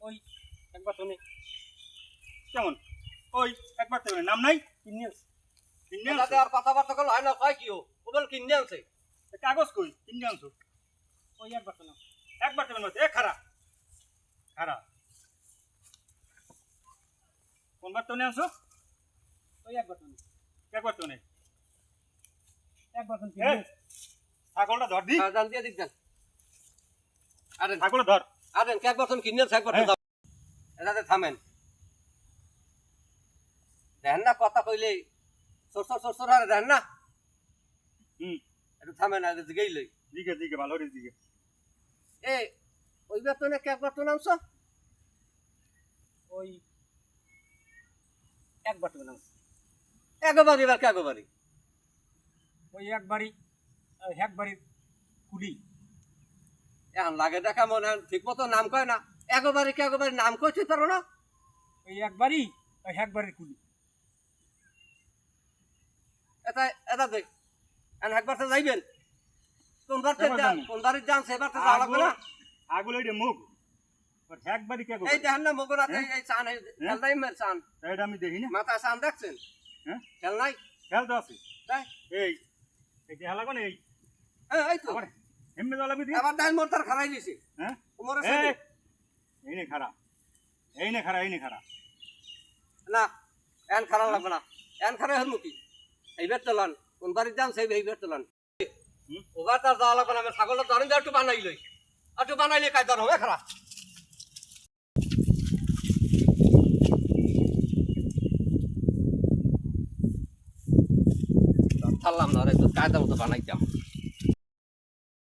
ওই একবার তো কেমন? ওই একবার তো নাম নাই? কিনে আনছি কিনে আনছো আর কথাবার্তা করল হয় না কয় কি ও বলে কিনে আনছে কাগজ কই? কিনে আনছো ওই একবার তো একবার তো এ খারা খারা কোনবার তো আনছো? ওই একবার তো একবার তো নেই একবার তো ছাগলটা ধর দি। জান দিয়ে দিক দেন। আরে ছাগলটা ধর। আরে এক বছর কিনে হ্যাঁ। দাও। এটাতে থামেন। দেখেন না কথা কইলে সরসর সরসর আরে দেখেন না। হুম। একটু থামেন আগে দিকেই লই। দিকে দিকে ভালো করে দিকে এ ওই বেতনে কে বেতন আনছ ওই এক বেতন আনছ একবারই কে একবারই? ওই একবারই একবারই কুলি। এখন লাগে দেখা মনে হয় ঠিক মতো নাম কয় না। একবারে কে একবারই নাম কইতে পারো না? ওই একবারই ওই একবারের কুলি। এটা এটা দেখ। এখন একবার তো যাইবেন। কোনবার তো যান সেবার তো যাওয়া লাগবে না। আগুলো এটা মুখ ওর একবারই কে এই দেখেন না এই চান এই খেলনাই মের চান। এটা আমি দেখি না। মাথা চান দেখছেন? হ্যাঁ? খেলনাই খেয়াল তো আছে এই এই যে কোন এই। হ্যাঁ এই তো। এমনি তো লাগবে আবার দেখেন মোর তার খারাই দিছে। হ্যাঁ? এই সাথে এই নে খারা এই নে খারা এই নে খারা না এন খারাপ লাগবে না। এন খারাপ হল কি এইবার চলান কোন বাড়ির যান সেই এইবার চলান? ওবার তার যাওয়া লাগবে না আমি ছাগলের ধরেন যা একটু বানাই লই। একটু বানাইলে কাজ হবে খারাপ ছাড়লাম না একটু কায়দা মতো বানাইতাম।